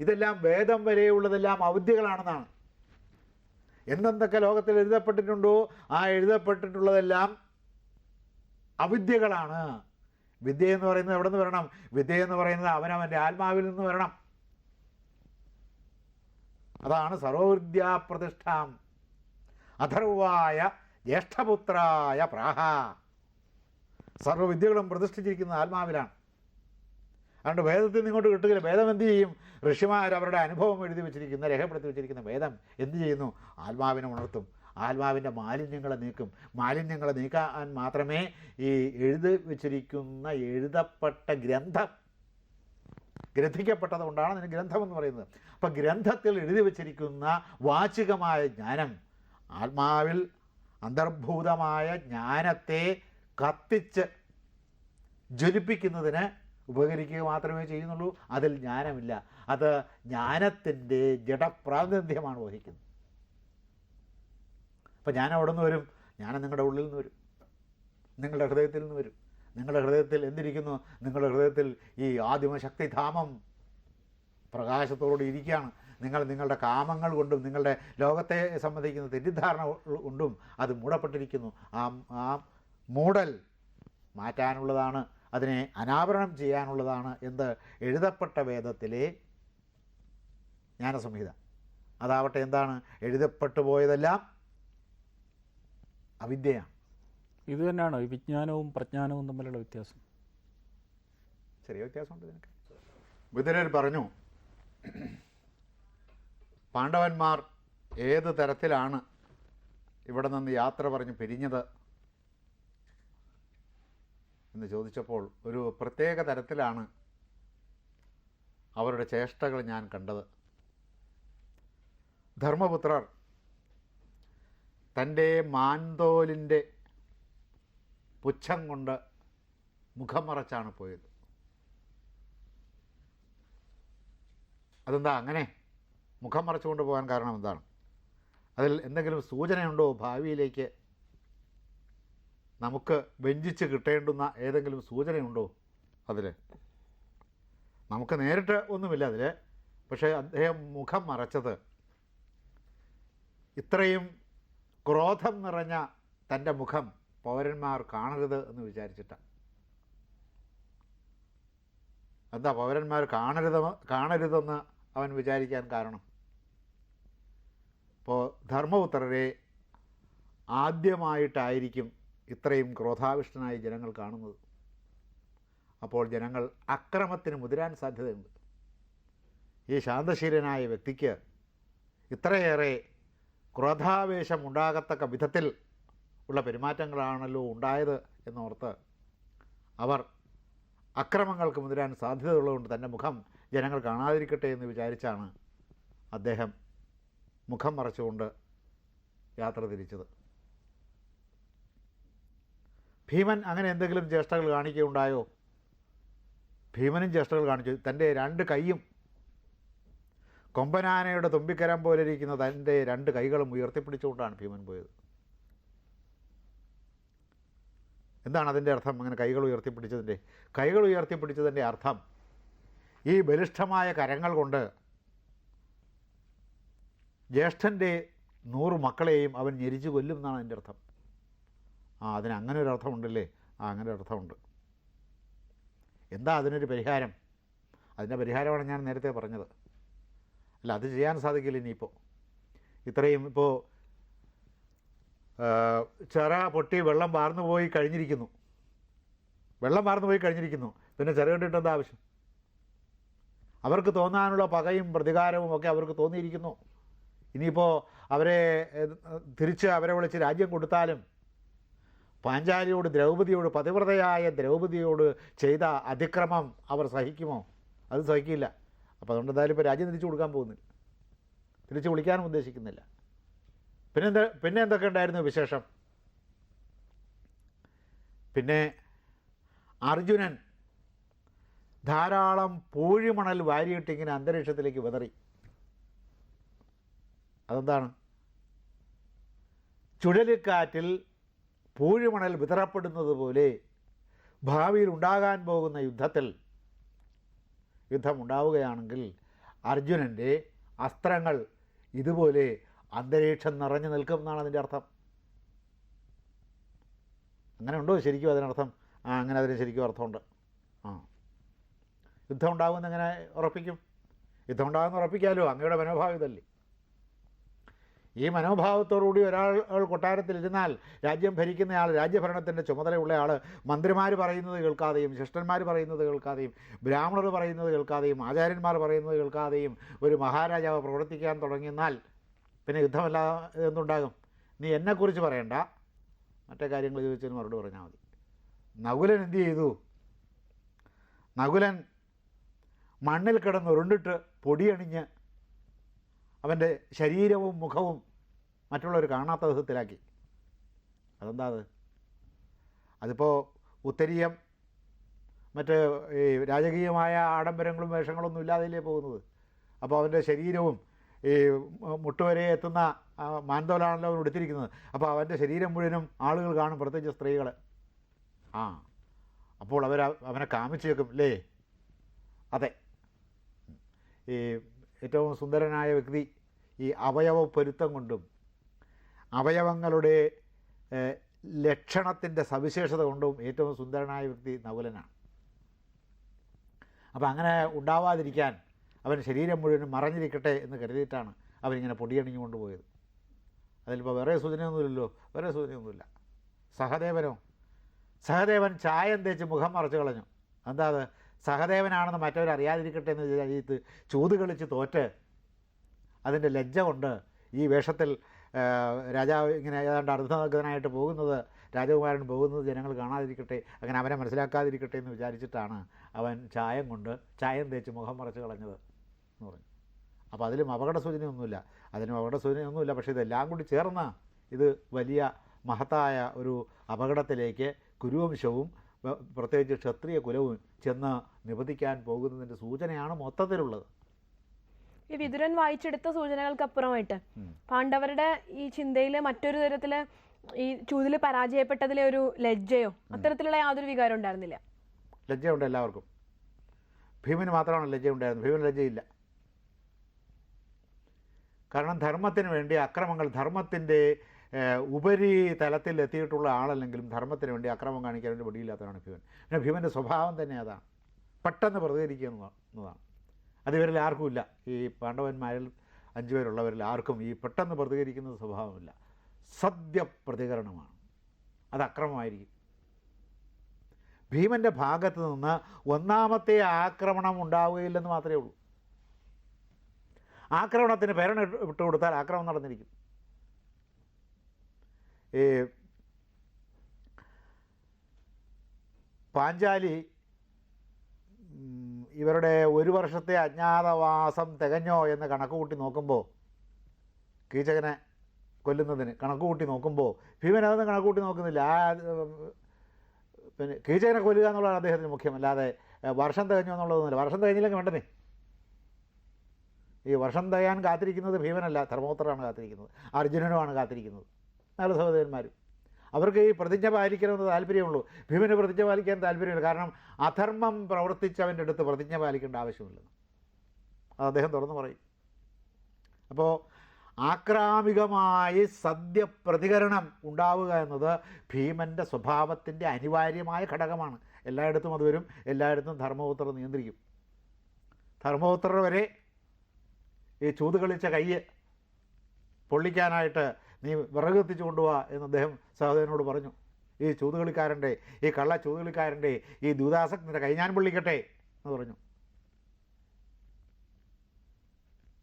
ഇതെല്ലാം വേദം വരെയുള്ളതെല്ലാം അവധികളാണെന്നാണ് എന്തെന്തൊക്കെ ലോകത്തിൽ എഴുതപ്പെട്ടിട്ടുണ്ടോ ആ എഴുതപ്പെട്ടിട്ടുള്ളതെല്ലാം അവിദ്യകളാണ്. വിദ്യ എന്ന് പറയുന്നത് എവിടെ നിന്ന് വരണം? വിദ്യ എന്ന് പറയുന്നത് അവനവന്റെ ആത്മാവിൽ നിന്ന് വരണം. അതാണ് സർവവിദ്യാപ്രതിഷ്ഠാം. അഥർവായ ജ്യേഷ്ഠപുത്രായ പ്രാഹ. സർവവിദ്യകളും പ്രതിഷ്ഠിച്ചിരിക്കുന്നത് ആത്മാവിലാണ്. അതുകൊണ്ട് വേദത്തിൽ നിന്ന് ഇങ്ങോട്ട് കിട്ടുകയില്ല. വേദം എന്ത് ചെയ്യും? ഋഷിമാർ അവരുടെ അനുഭവം എഴുതി വെച്ചിരിക്കുന്ന രേഖപ്പെടുത്തി വെച്ചിരിക്കുന്ന വേദം എന്ത് ചെയ്യുന്നു? ആത്മാവിനെ ഉണർത്തും. ആത്മാവിന്റെ മാലിന്യങ്ങളെ നീക്കും. മാലിന്യങ്ങളെ നീക്കാൻ മാത്രമേ ഈ എഴുതി വെച്ചിരിക്കുന്ന എഴുതപ്പെട്ട ഗ്രന്ഥം ഗ്രന്ഥിക്കപ്പെട്ടത് കൊണ്ടാണ് അതിന് ഗ്രന്ഥം എന്ന് പറയുന്നത്. അപ്പം ഗ്രന്ഥത്തിൽ എഴുതി വച്ചിരിക്കുന്ന വാചികമായ ജ്ഞാനം ആത്മാവിൽ അന്തർഭൂതമായ ജ്ഞാനത്തെ കത്തിച്ച് ജ്വലിപ്പിക്കുന്നതിന് ഉപകരിക്കുക മാത്രമേ ചെയ്യുന്നുള്ളൂ. അതിൽ ജ്ഞാനമില്ല. അത് ജ്ഞാനത്തിന്റെ ജഡപ്രാതിനിധ്യമാണ് വഹിക്കുന്നത്. അപ്പോൾ ഞാൻ അവിടെ നിന്ന് വരും. ഞാൻ നിങ്ങളുടെ ഉള്ളിൽ നിന്ന് വരും. നിങ്ങളുടെ ഹൃദയത്തിൽ നിന്ന് വരും. നിങ്ങളുടെ ഹൃദയത്തിൽ എന്തിരിക്കുന്നു? നിങ്ങളുടെ ഹൃദയത്തിൽ ഈ ആദിമശക്തിധാമം പ്രകാശത്തോട് ഇരിക്കുകയാണ്. നിങ്ങൾ നിങ്ങളുടെ കാമങ്ങൾ കൊണ്ടും നിങ്ങളുടെ ലോകത്തെ സംബന്ധിക്കുന്ന തെറ്റിദ്ധാരണ കൊണ്ടും അത് മൂടപ്പെട്ടിരിക്കുന്നു. ആ ആ മൂടൽ മാറ്റാനുള്ളതാണ് അതിനെ അനാവരണം ചെയ്യാനുള്ളതാണ് എന്ത് എഴുതപ്പെട്ട വേദത്തിലെ ജ്ഞാനസംഹിത. അതാവട്ടെ എന്താണ്? എഴുതപ്പെട്ടു പോയതെല്ലാം അവിദ്യയാണ്. ഇത് തന്നെയാണോ? ഈ വിജ്ഞാനവും പ്രജ്ഞാനവും തമ്മിലുള്ള വ്യത്യാസം. ചെറിയ വ്യത്യാസമുണ്ട് ഇതിനൊക്കെ. വിതുരർ പറഞ്ഞു പാണ്ഡവന്മാർ ഏത് തരത്തിലാണ് ഇവിടെ നിന്ന് യാത്ര പറഞ്ഞ് പിരിഞ്ഞത്? എന്ന് ചോദിച്ചപ്പോൾ ഒരു പ്രത്യേക തരത്തിലാണ് അവരുടെ ചേഷ്ടകൾ ഞാൻ കണ്ടത്. ധർമ്മപുത്രർ തന്റെ മാൻതോലിന്റെ പുച്ഛം കൊണ്ട് മുഖം മറച്ചാണ് പോയത്. അതെന്താ അങ്ങനെ? മുഖം മറച്ചുകൊണ്ട് പോകാൻ കാരണം എന്താണ്? അതിൽ എന്തെങ്കിലും സൂചനയുണ്ടോ ഭാവിയിലേക്ക്? നമുക്ക് വെഞ്ചിച്ച് കിട്ടേണ്ടുന്ന ഏതെങ്കിലും സൂചനയുണ്ടോ അതിൽ നമുക്ക് നേരിട്ട് ഒന്നുമില്ല അതിൽ പക്ഷേ അദ്ദേഹം മുഖം മറച്ചത് ഇത്രയും ക്രോധം നിറഞ്ഞ തന്റെ മുഖം പൗരന്മാർ കാണരുത് എന്ന് വിചാരിച്ചിട്ടാണ് എന്താ പൗരന്മാർ കാണരുത് കാണരുതെന്ന് അവൻ വിചാരിക്കാൻ കാരണം? ഇപ്പോൾ ധർമ്മപുത്രരെ ആദ്യമായിട്ടായിരിക്കും ഇത്രയും ക്രോധാവിഷ്ടനായി ജനങ്ങൾ കാണുന്നത്. അപ്പോൾ ജനങ്ങൾ അക്രമത്തിന് മുതിരാൻ സാധ്യതയുണ്ട്. ഈ ശാന്തശീലനായ വ്യക്തിക്ക് ഇത്രയേറെ ക്രോധാവേശം ഉണ്ടാകത്തക്ക വിധത്തിൽ ഉള്ള പെരുമാറ്റങ്ങളാണല്ലോ ഉണ്ടായത് എന്നോർത്ത് അവർ അക്രമങ്ങൾക്ക് മുതിരാൻ സാധ്യതയുള്ളതുകൊണ്ട് തന്റെ മുഖം ജനങ്ങൾ കാണാതിരിക്കട്ടെ എന്ന് വിചാരിച്ചാണ് അദ്ദേഹം മുഖം മറച്ചുകൊണ്ട് യാത്ര തിരിച്ചത്. ഭീമൻ അങ്ങനെ എന്തെങ്കിലും ചേഷ്ടകൾ കാണിക്കുകയുണ്ടായോ? ഭീമനും ചേഷ്ടകൾ കാണിച്ചു. തന്റെ രണ്ട് കൈയും കൊമ്പനാനയുടെ തുമ്പിക്കരം പോലെ ഇരിക്കുന്ന തന്റെ രണ്ട് കൈകളും ഉയർത്തിപ്പിടിച്ചുകൊണ്ടാണ് ഭീമൻ പോയത്. എന്താണ് അതിന്റെ അർത്ഥം? അങ്ങനെ കൈകൾ ഉയർത്തിപ്പിടിച്ചതിന്റെ കൈകൾ ഉയർത്തിപ്പിടിച്ചതിന്റെ അർത്ഥം? ഈ ബലിഷ്ഠമായ കരങ്ങൾ കൊണ്ട് ജ്യേഷ്ഠന്റെ നൂറ് മക്കളെയും അവൻ ഞെരിച്ചു കൊല്ലും എന്നാണ് അതിന്റെ അർത്ഥം. ആ അതിന് അങ്ങനെ ഒരു അർത്ഥമുണ്ടല്ലേ? ആ അങ്ങനെ ഒരു അർത്ഥമുണ്ട്. എന്താ അതിനൊരു പരിഹാരം? അതിന്റെ പരിഹാരമാണ് ഞാൻ നേരത്തെ പറഞ്ഞത്. അല്ല അത് ചെയ്യാൻ സാധിക്കില്ല ഇനിയിപ്പോൾ ഇത്രയും ഇപ്പോൾ ചിറ പൊട്ടി വെള്ളം വാർന്നു പോയി കഴിഞ്ഞിരിക്കുന്നു. വെള്ളം വാർന്നു പോയി കഴിഞ്ഞിരിക്കുന്നു. പിന്നെ ചിറ കണ്ടിട്ട് എന്താ ആവശ്യം? അവർക്ക് തോന്നാനുള്ള പകയും പ്രതികാരവും ഒക്കെ അവർക്ക് തോന്നിയിരിക്കുന്നു. ഇനിയിപ്പോൾ അവരെ തിരിച്ച് അവരെ വിളിച്ച് രാജ്യം കൊടുത്താലും പാഞ്ചാലിയോട് ദ്രൗപതിയോട് പതിവ്രതയായ ദ്രൗപതിയോട് ചെയ്ത അതിക്രമം അവർ സഹിക്കുമോ? അത് സഹിക്കില്ല. അപ്പോൾ അതുകൊണ്ട് എന്തായാലും ഇപ്പോൾ രാജ്യം തിരിച്ചു കൊടുക്കാൻ പോകുന്നില്ല. തിരിച്ചു വിളിക്കാനും ഉദ്ദേശിക്കുന്നില്ല. പിന്നെ എന്താ പിന്നെ എന്തൊക്കെ ഉണ്ടായിരുന്നു വിശേഷം? പിന്നെ അർജുനൻ ധാരാളം പൂഴിമണൽ വാരിയിട്ട് ഇങ്ങനെ അന്തരീക്ഷത്തിലേക്ക് വിതറി. അതെന്താണ്? ചുഴലിക്കാറ്റിൽ പൂഴിമണൽ വിതറപ്പെടുന്നത് പോലെ ഭാവിയിൽ ഉണ്ടാകാൻ പോകുന്ന യുദ്ധത്തിൽ യുദ്ധം ഉണ്ടാവുകയാണെങ്കിൽ അർജുനന്റെ അസ്ത്രങ്ങൾ ഇതുപോലെ അന്തരീക്ഷം നിറഞ്ഞു നിൽക്കും എന്നാണ് അതിന്റെ അർത്ഥം. അങ്ങനെ ഉണ്ടോ ശരിക്കും അതിനർത്ഥം? ആ അങ്ങനെ അതിന് ശരിക്കും അർത്ഥമുണ്ട്. ആ. യുദ്ധം ഉണ്ടാകുമെന്ന് എങ്ങനെ ഉറപ്പിക്കും? യുദ്ധം ഉണ്ടാകുമെന്ന് ഉറപ്പിക്കാമല്ലോ അങ്ങയുടെ മനോഭാവം ഇതല്ലേ. ഈ മനോഭാവത്തോടുകൂടി ഒരാൾ കൊട്ടാരത്തിലിരുന്നാൽ രാജ്യം ഭരിക്കുന്നയാൾ രാജ്യഭരണത്തിന്റെ ചുമതലയുള്ള ആൾ മന്ത്രിമാർ പറയുന്നത് കേൾക്കാതെയും ശിഷ്ടന്മാർ പറയുന്നത് കേൾക്കാതെയും ബ്രാഹ്മണർ പറയുന്നത് കേൾക്കാതെയും ആചാര്യന്മാർ പറയുന്നത് കേൾക്കാതെയും ഒരു മഹാരാജാവ് പ്രവർത്തിക്കാൻ തുടങ്ങിയെന്നാൽ പിന്നെ യുദ്ധമല്ല എന്തുണ്ടാകും? നീ എന്നെക്കുറിച്ച് പറയണ്ട. മറ്റേ കാര്യങ്ങൾ ചോദിച്ചതിന് മറുപടി പറഞ്ഞാൽ മതി. നകുലൻ എന്ത് ചെയ്തു? നകുലൻ മണ്ണിൽ കിടന്ന് ഉരുണ്ടിട്ട് പൊടിയണിഞ്ഞ് അവന്റെ ശരീരവും മുഖവും മറ്റുള്ളവർ കാണാത്ത വിധത്തിലാക്കി അതെന്താ അത്? അതിപ്പോൾ ഉത്തരീയം മറ്റ് ഈ രാജകീയമായ ആഡംബരങ്ങളും വേഷങ്ങളൊന്നും ഇല്ലാതെയല്ലേ പോകുന്നത്? അപ്പോൾ അവന്റെ ശരീരവും ഈ മുട്ടുവരെ എത്തുന്ന മാനന്തോലാണല്ലോ അവൻ എടുത്തിരിക്കുന്നത് അപ്പോൾ അവന്റെ ശരീരം മുഴുവനും ആളുകൾ കാണും പ്രത്യേകിച്ച് സ്ത്രീകൾ ആ അപ്പോൾ അവർ അവനെ കാമിച്ചു വെക്കും അല്ലേ അതെ. ഈ ഏറ്റവും സുന്ദരനായ വ്യക്തി ഈ അവയവ പൊരുത്തം കൊണ്ടും അവയവങ്ങളുടെ ലക്ഷണത്തിന്റെ സവിശേഷത കൊണ്ടും ഏറ്റവും സുന്ദരനായ വ്യക്തി നകുലനാണ്. അപ്പോൾ അങ്ങനെ ഉണ്ടാവാതിരിക്കാൻ അവൻ ശരീരം മുഴുവനും മറഞ്ഞിരിക്കട്ടെ എന്ന് കരുതിയിട്ടാണ് അവനിങ്ങനെ പൊടിയണിഞ്ഞു കൊണ്ടുപോയത്. അതിലിപ്പോൾ വേറെ സൂചനയൊന്നുമില്ലല്ലോ വേറെ സൂചനയൊന്നുമില്ല. സഹദേവനോ സഹദേവൻ ചായം തേച്ച് മുഖം മറച്ചു കളഞ്ഞു. എന്താ അത്? സഹദേവനാണെന്ന് മറ്റവരറിയാതിരിക്കട്ടെ എന്ന് വിചാരിച്ച് ചൂത് കളിച്ച് തോറ്റ് അതിന്റെ ലജ്ജ കൊണ്ട് ഈ വേഷത്തിൽ രാജാവ് ഇങ്ങനെ ഏതാണ്ട് അർദ്ധനഗ്നായിട്ട് പോകുന്നത് രാജകുമാരൻ പോകുന്നത് ജനങ്ങൾ കാണാതിരിക്കട്ടെ അങ്ങനെ അവനെ മനസ്സിലാക്കാതിരിക്കട്ടെ എന്ന് വിചാരിച്ചിട്ടാണ് അവൻ ചായം കൊണ്ട് ചായം തേച്ച് മുഖം മറച്ച് കളഞ്ഞത് എന്ന് പറഞ്ഞു. അപ്പോൾ അതിലും അപകട സൂചനയൊന്നുമില്ല അതിനും അപകട സൂചനയൊന്നുമില്ല പക്ഷേ ഇതെല്ലാം കൂടി ചേർന്ന ഇത് വലിയ മഹത്തായ ഒരു അപകടത്തിലേക്ക് കുരുവംശവും പ്രത്യേകിച്ച് ക്ഷത്രിയ കുലവും ചെന്ന് നിബന്ധിക്കാൻ പോകുന്നതിന്റെ സൂചനയാണ് മൊത്തത്തിലുള്ളത്. ഈ വിതുരൻ വായിച്ചെടുത്ത സൂചനകൾക്കപ്പുറമായിട്ട്. പാണ്ഡവരുടെ ഈ ചിന്തയിൽ മറ്റൊരു തരത്തിൽ ഈ ചൂതിൽ പരാജയപ്പെട്ടതിലെ ഒരു ലജ്ജയോ അത്തരത്തിലുള്ള യാതൊരു വികാരം ഉണ്ടായിരുന്നില്ല. ലജ്ജയുണ്ട് എല്ലാവർക്കും. ഭീമന് മാത്രമാണ് ലജ്ജ ഉണ്ടായിരുന്നത് ഭീമന് ലജ്ജയില്ല. കാരണം ധർമ്മത്തിന് വേണ്ടി അക്രമങ്ങൾ ധർമ്മത്തിന്റെ ഉപരി തലത്തിൽ എത്തിയിട്ടുള്ള ആളല്ലെങ്കിലും ധർമ്മത്തിന് വേണ്ടി അക്രമം കാണിക്കാൻ വേണ്ടി വെടിയില്ലാത്തതാണ് ഭീമൻ. പിന്നെ ഭീമന്റെ സ്വഭാവം തന്നെ അതാണ്. പെട്ടെന്ന് പ്രതികരിക്കുന്നതാണ് എന്നതാണ്. അത് ഇവരിൽ ആർക്കുമില്ല ഈ പാണ്ഡവന്മാരിൽ അഞ്ചു പേരുള്ളവരിൽ ആർക്കും ഈ പെട്ടെന്ന് പ്രതികരിക്കുന്ന സ്വഭാവമില്ല. സദ്യ പ്രതികരണമാണ്. അത് അക്രമമായിരിക്കും. ഭീമന്റെ ഭാഗത്ത് നിന്ന് ഒന്നാമത്തെ ആക്രമണം ഉണ്ടാവുകയില്ലെന്ന് മാത്രമേ ഉള്ളൂ. ആക്രമണത്തിന് പേരണ വിട്ടുകൊടുത്താൽ ആക്രമണം നടന്നിരിക്കും. ഈ പാഞ്ചാലി ഇവരുടെ ഒരു വർഷത്തെ അജ്ഞാതവാസം തികഞ്ഞോ എന്ന് കണക്ക് കൂട്ടി നോക്കുമ്പോൾ കീചകനെ കൊല്ലുന്നതിന് കണക്ക് കൂട്ടി നോക്കുമ്പോൾ ഭീമൻ അതൊന്നും കണക്ക് കൂട്ടി നോക്കുന്നില്ല. ആ പിന്നെ കീചകനെ കൊല്ലുക എന്നുള്ളതാണ് അദ്ദേഹത്തിന് മുഖ്യം അല്ലാതെ വർഷം തികഞ്ഞോ എന്നുള്ളതൊന്നുമില്ല. വർഷം തികഞ്ഞില്ലെങ്കിൽ വേണ്ടേ ഈ വർഷം തികയാൻ കാത്തിരിക്കുന്നത് ഭീമനല്ല ധർമ്മപുത്രനാണ് കാത്തിരിക്കുന്നത് അർജുനനുമാണ് കാത്തിരിക്കുന്നത്. നാല് സഹോദരന്മാരും. അവർക്ക് ഈ പ്രതിജ്ഞ പാലിക്കണമെന്ന് താല്പര്യമുള്ളൂ. ഭീമന് പ്രതിജ്ഞ പാലിക്കാൻ താല്പര്യമില്ല. കാരണം അധർമ്മം പ്രവർത്തിച്ചവന്റെ അടുത്ത് പ്രതിജ്ഞ പാലിക്കേണ്ട ആവശ്യമില്ല. അത് അദ്ദേഹം തുറന്നു പറയും. അപ്പോൾ ആക്രാമികമായി സദ്യപ്രതികരണം ഉണ്ടാവുക എന്നത് ഭീമന്റെ സ്വഭാവത്തിന്റെ അനിവാര്യമായ ഘടകമാണ്. എല്ലായിടത്തും അത് വരും. എല്ലായിടത്തും ധർമ്മപുത്രർ നിയന്ത്രിക്കും. ധർമ്മപുത്രർ വരെ ഈ ചൂത് കളിച്ച കയ്യ് പൊള്ളിക്കാനായിട്ട് നീ വിറക് എത്തിച്ചു കൊണ്ടുപോവാ എന്ന് അദ്ദേഹം സഹോദരനോട് പറഞ്ഞു. ഈ ചൂതുകളിക്കാരന്റെ ഈ കള്ള ചൂതുകളിക്കാരന്റെ ഈ ദൂതാസക്തിന്റെ കൈ ഞാൻ പൊള്ളിക്കട്ടെ എന്ന് പറഞ്ഞു.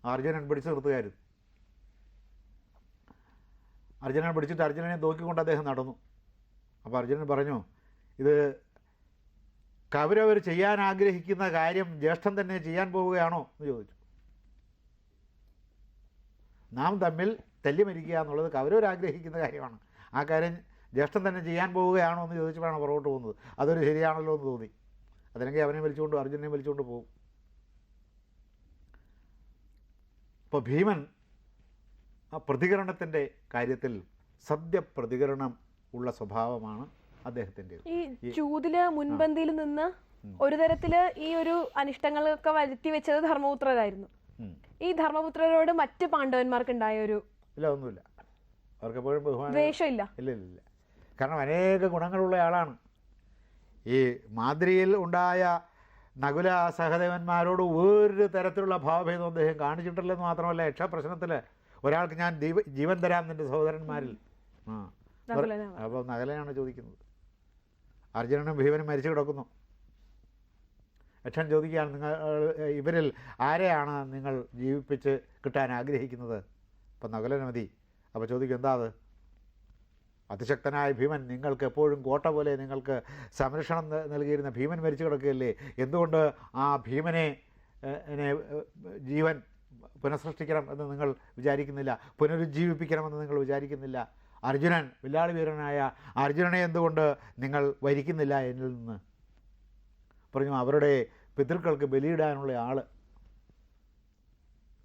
അർജുനൻ പിടിച്ചു നിർത്തുകയായിരുന്നു. അർജുനൻ പിടിച്ചിട്ട് അർജുനനെ നോക്കിക്കൊണ്ട് അദ്ദേഹം നടന്നു. അപ്പോൾ അർജുനൻ പറഞ്ഞു ഇത് കൗരവർ ചെയ്യാൻ ആഗ്രഹിക്കുന്ന കാര്യം ജ്യേഷ്ഠൻ തന്നെ ചെയ്യാൻ പോവുകയാണോ? എന്ന് ചോദിച്ചു. നാം തമ്മിൽ തല്ലി മരിക്കുക എന്നുള്ളത് അവരവരാഗ്രഹിക്കുന്ന കാര്യമാണ്. ആ കാര്യം ജ്യേഷ്ഠൻ തന്നെ ചെയ്യാൻ പോവുകയാണോ എന്ന് ചോദിച്ചപ്പോഴാണ് പുറകോട്ട് പോകുന്നത്. അതൊരു ശരിയാണല്ലോ എന്ന് തോന്നി. അതല്ലെങ്കിൽ അവനെ വലിച്ചുകൊണ്ട് അർജുനെ വലിച്ചുകൊണ്ട് പോകും. അപ്പോൾ ഭീമൻ ആ പ്രതികരണത്തിന്റെ കാര്യത്തിൽ സദ്യപ്രതികരണം ഉള്ള സ്വഭാവമാണ് അദ്ദേഹത്തിന്റെ ഈ ചൂതിൽ മുൻപന്തിയിൽ നിന്ന് ഒരു തരത്തിൽ ഈ ഒരു അനിഷ്ടങ്ങളൊക്കെ വരുത്തി വെച്ചത് ധർമ്മപുത്രരായിരുന്നു. ഈ ധർമ്മപുത്രരോട് മറ്റ് പാണ്ഡവന്മാർക്ക് ഉണ്ടായ ഒരു ഇല്ല ഒന്നുമില്ല അവർക്ക് എപ്പോഴും ബഹുമാനം ഇല്ല ഇല്ല ഇല്ല. കാരണം അനേക ഗുണങ്ങളുള്ള ആളാണ്. ഈ മാതിരിയിൽ ഉണ്ടായ നകുല സഹദേവന്മാരോട് ഒരു തരത്തിലുള്ള ഭാവഭേദം അദ്ദേഹം കാണിച്ചിട്ടില്ലെന്ന് മാത്രമല്ല രക്ഷാപ്രശ്നത്തിൽ ഒരാൾക്ക് ഞാൻ ദീപ ജീവൻ തരാം നിന്റെ സഹോദരന്മാരിൽ. ആ. അപ്പോൾ നകലനാണ് ചോദിക്കുന്നത്. അർജുനനും ഭീമനും മരിച്ചു കിടക്കുന്നു. യക്ഷൻ ചോദിക്കുകയാണ് നിങ്ങൾ ഇവരിൽ ആരെയാണ് നിങ്ങൾ ജീവിപ്പിച്ച് കിട്ടാൻ ആഗ്രഹിക്കുന്നത്? അപ്പം നകുലന് മതി. അപ്പോൾ ചോദിക്കും എന്താ അത്? അതിശക്തനായ ഭീമൻ നിങ്ങൾക്ക് എപ്പോഴും കോട്ട പോലെ നിങ്ങൾക്ക് സംരക്ഷണം നൽകിയിരുന്ന ഭീമൻ മരിച്ചു കിടക്കുകയല്ലേ? എന്തുകൊണ്ട് ആ ഭീമനെ ജീവൻ പുനഃസൃഷ്ടിക്കണം എന്ന് നിങ്ങൾ വിചാരിക്കുന്നില്ല? പുനരുജ്ജീവിപ്പിക്കണമെന്ന് നിങ്ങൾ വിചാരിക്കുന്നില്ല? അർജുനൻ വില്ലാളി വീരനായ അർജുനനെ എന്തുകൊണ്ട് നിങ്ങൾ വരിക്കുന്നില്ല എന്നിൽ നിന്ന്? പറഞ്ഞു അവരുടെ പിതൃക്കൾക്ക് ബലിയിടാനുള്ള ആൾ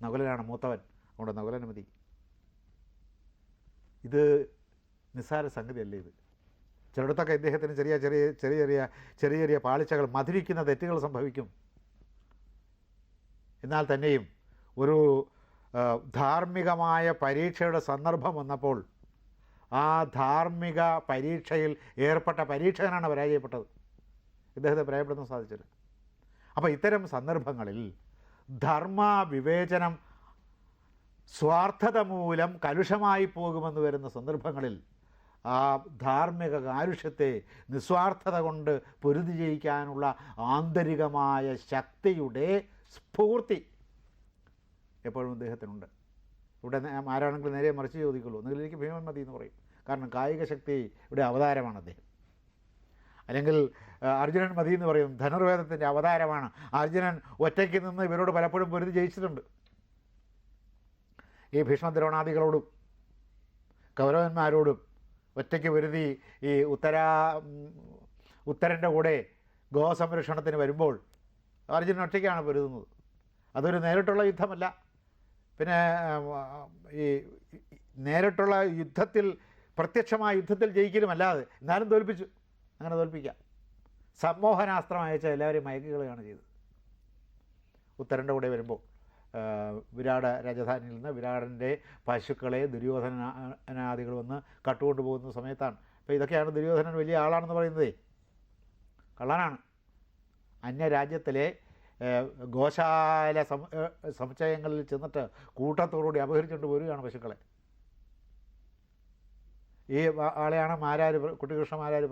നകുലനാണ് മൂത്തവൻ. അതുകൊണ്ട് നകുലന് മതി. ഇത് നിസ്സാര സംഗതിയല്ല ഇത്? ചിലയിടത്തൊക്കെ ഇദ്ദേഹത്തിന് ചെറിയ ചെറിയ ചെറിയ ചെറിയ ചെറിയ ചെറിയ പാളിച്ചകൾ മധുരിക്കുന്ന തെറ്റുകൾ സംഭവിക്കും. എന്നാൽ തന്നെയും ഒരു ധാർമ്മികമായ പരീക്ഷയുടെ സന്ദർഭം വന്നപ്പോൾ ആ ധാർമ്മിക പരീക്ഷയിൽ ഏർപ്പെട്ട പരീക്ഷകനാണ് പരാജയപ്പെട്ടത് ഇദ്ദേഹത്തെ പരാജയപ്പെടുത്താൻ സാധിച്ചില്ല. അപ്പോൾ ഇത്തരം സന്ദർഭങ്ങളിൽ ധർമ്മ വിവേചനം സ്വാർത്ഥത മൂലം കലുഷമായി പോകുമെന്ന് വരുന്ന സന്ദർഭങ്ങളിൽ ആ ധാർമ്മിക കാരുഷ്യത്തെ നിസ്വാർത്ഥത കൊണ്ട് പൊരുതി ജയിക്കാനുള്ള ആന്തരികമായ ശക്തിയുടെ സ്ഫൂർത്തി എപ്പോഴും അദ്ദേഹത്തിനുണ്ട് ഇവിടെ ആരാണെങ്കിലും നേരെ മറിച്ച് ചോദിക്കുള്ളൂ. നിങ്ങൾ എനിക്ക് ഭീമൻ മതി എന്ന് പറയും. കാരണം കായിക ശക്തി ഇവിടെ അവതാരമാണ് അദ്ദേഹം. അല്ലെങ്കിൽ അർജുനൻ മതി എന്ന് പറയും. ധനുർവേദത്തിന്റെ അവതാരമാണ്. അർജുനൻ ഒറ്റയ്ക്ക് നിന്ന് ഇവരോട് പലപ്പോഴും പൊരുതി ജയിച്ചിട്ടുണ്ട്. ഈ ഭീഷ്മദ്രോണാദികളോടും കൗരവന്മാരോടും ഒറ്റയ്ക്ക് വരുതി ഈ ഉത്തരാ ഉത്തരന്റെ കൂടെ ഗോസംരക്ഷണത്തിന് വരുമ്പോൾ അർജുനൻ ഒറ്റയ്ക്കാണ് പൊരുതുന്നത്. അതൊരു നേരിട്ടുള്ള യുദ്ധമല്ല. പിന്നെ ഈ നേരിട്ടുള്ള യുദ്ധത്തിൽ പ്രത്യക്ഷമായ യുദ്ധത്തിൽ ജയിക്കലുമല്ലാതെ എന്നാലും തോൽപ്പിച്ചു. അങ്ങനെ തോൽപ്പിക്കാം. സമ്മോഹനാസ്ത്രം അയച്ച എല്ലാവരെയും മയക്കുകളാണ് ചെയ്തത്. ഉത്തരന്റെ കൂടെ വരുമ്പോൾ വിരാട രാജധാനിയിൽ നിന്ന് വിരാടന്റെ പശുക്കളെ ദുര്യോധനാദികൾ വന്ന് കട്ടുകൊണ്ട് പോകുന്ന സമയത്താണ്. അപ്പോൾ ഇതൊക്കെയാണ് ദുര്യോധനൻ വലിയ ആളാണെന്ന് പറയുന്നത്. കള്ളനാണ്. അന്യരാജ്യത്തിലെ ഗോശാല സം സമുച്ചയങ്ങളിൽ ചെന്നിട്ട് കൂട്ടത്തോടുകൂടി അപഹരിച്ചുകൊണ്ട് പോരുകയാണ് പശുക്കളെ. ഈ ആളെയാണ് മാരാര് കുട്ടികൃഷ്ണ മാരാര്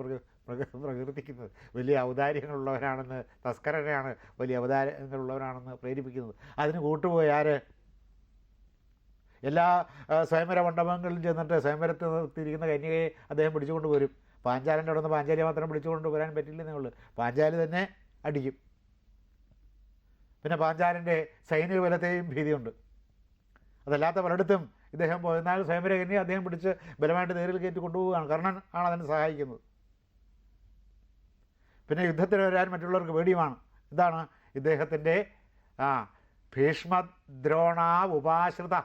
പ്രകീർത്തിക്കുന്നത് വലിയ ഔദാര്യങ്ങളുള്ളവരാണെന്ന് തസ്കരനെയാണ് വലിയ ഔദാര്യങ്ങളുള്ളവരാണെന്ന് പ്രേരിപ്പിക്കുന്നത്. അതിന് കൂട്ടുപോയി ആര്? എല്ലാ സ്വയംവര മണ്ഡപങ്ങളിലും ചെന്നിട്ട് സ്വയംവരത്ത് നിർത്തിയിരിക്കുന്ന കന്യകയെ അദ്ദേഹം പിടിച്ചുകൊണ്ട് വരും പാഞ്ചാലിന്റെ അവിടെ നിന്ന് പാഞ്ചാലി മാത്രം പിടിച്ചുകൊണ്ട് വരാൻ പറ്റില്ലെന്നേ ഉള്ളൂ. പാഞ്ചാലി തന്നെ അടിക്കും. പിന്നെ പാഞ്ചാലിന്റെ സൈനിക ബലത്തെയും ഭീതിയുണ്ട്. അതല്ലാത്ത പലയിടത്തും ഇദ്ദേഹം പോയെന്നാൽ സ്വയംവര കന്യക അദ്ദേഹം പിടിച്ച് ബലമായിട്ട് നേരിൽ കയറ്റി കൊണ്ടുപോവുകയാണ്. കർണൻ ആണ് അതിനെ സഹായിക്കുന്നത്. പിന്നെ യുദ്ധത്തിന് വരാൻ മറ്റുള്ളവർക്ക് പേടിയുമാണ്. ഇതാണ് ഇദ്ദേഹത്തിന്റെ ആ ഭീഷ്മദ്രോണാ ഉപാശ്രിത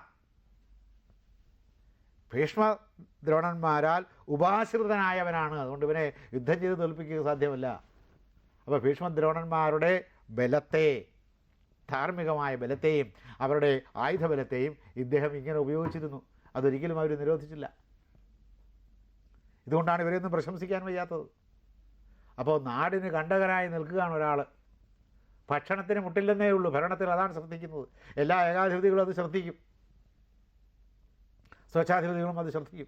ഭീഷ്മ ദ്രോണന്മാരാൽ ഉപാശ്രിതനായവനാണ്. അതുകൊണ്ട് ഇവനെ യുദ്ധം ചെയ്ത് തോൽപ്പിക്കുക സാധ്യമല്ല. അപ്പോൾ ഭീഷ്മദ്രോണന്മാരുടെ ബലത്തെ ധാർമ്മികമായ ബലത്തെയും അവരുടെ ആയുധബലത്തെയും ഇദ്ദേഹം ഇങ്ങനെ ഉപയോഗിച്ചിരുന്നു. അതൊരിക്കലും അവർ നിരോധിച്ചില്ല. ഇതുകൊണ്ടാണ് ഇവരെയൊന്നും പ്രശംസിക്കാൻ വയ്യാത്തത്. അപ്പോൾ നാടിന് കണ്ടകനായി നിൽക്കുകയാണ് ഒരാൾ. ഭക്ഷണത്തിന് മുട്ടില്ലെന്നേ ഉള്ളൂ. ഭരണത്തിൽ അതാണ് ശ്രദ്ധിക്കുന്നത്. എല്ലാ ഏകാധിപതികളും അത് ശ്രദ്ധിക്കും. സ്വച്ഛാധിപതികളും അത് ശ്രദ്ധിക്കും.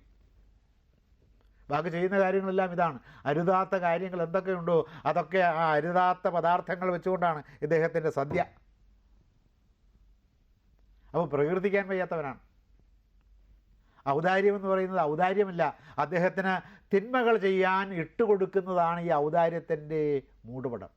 ബാക്കി ചെയ്യുന്ന കാര്യങ്ങളെല്ലാം ഇതാണ്. അരുതാത്ത കാര്യങ്ങൾ എന്തൊക്കെയുണ്ടോ അതൊക്കെ ആ അരുതാത്ത പദാർത്ഥങ്ങൾ വെച്ചുകൊണ്ടാണ് ഇദ്ദേഹത്തിന്റെ സദ്യ. അപ്പോൾ പ്രകീർത്തിക്കാൻ വയ്യാത്തവനാണ്. ഔദാര്യം എന്ന് പറയുന്നത് ഔദാര്യമല്ല. അദ്ദേഹത്തിന് തിന്മകൾ ചെയ്യാൻ ഇട്ടുകൊടുക്കുന്നതാണ് ഈ ഔദാര്യത്തിന്റെ മൂടുപടം.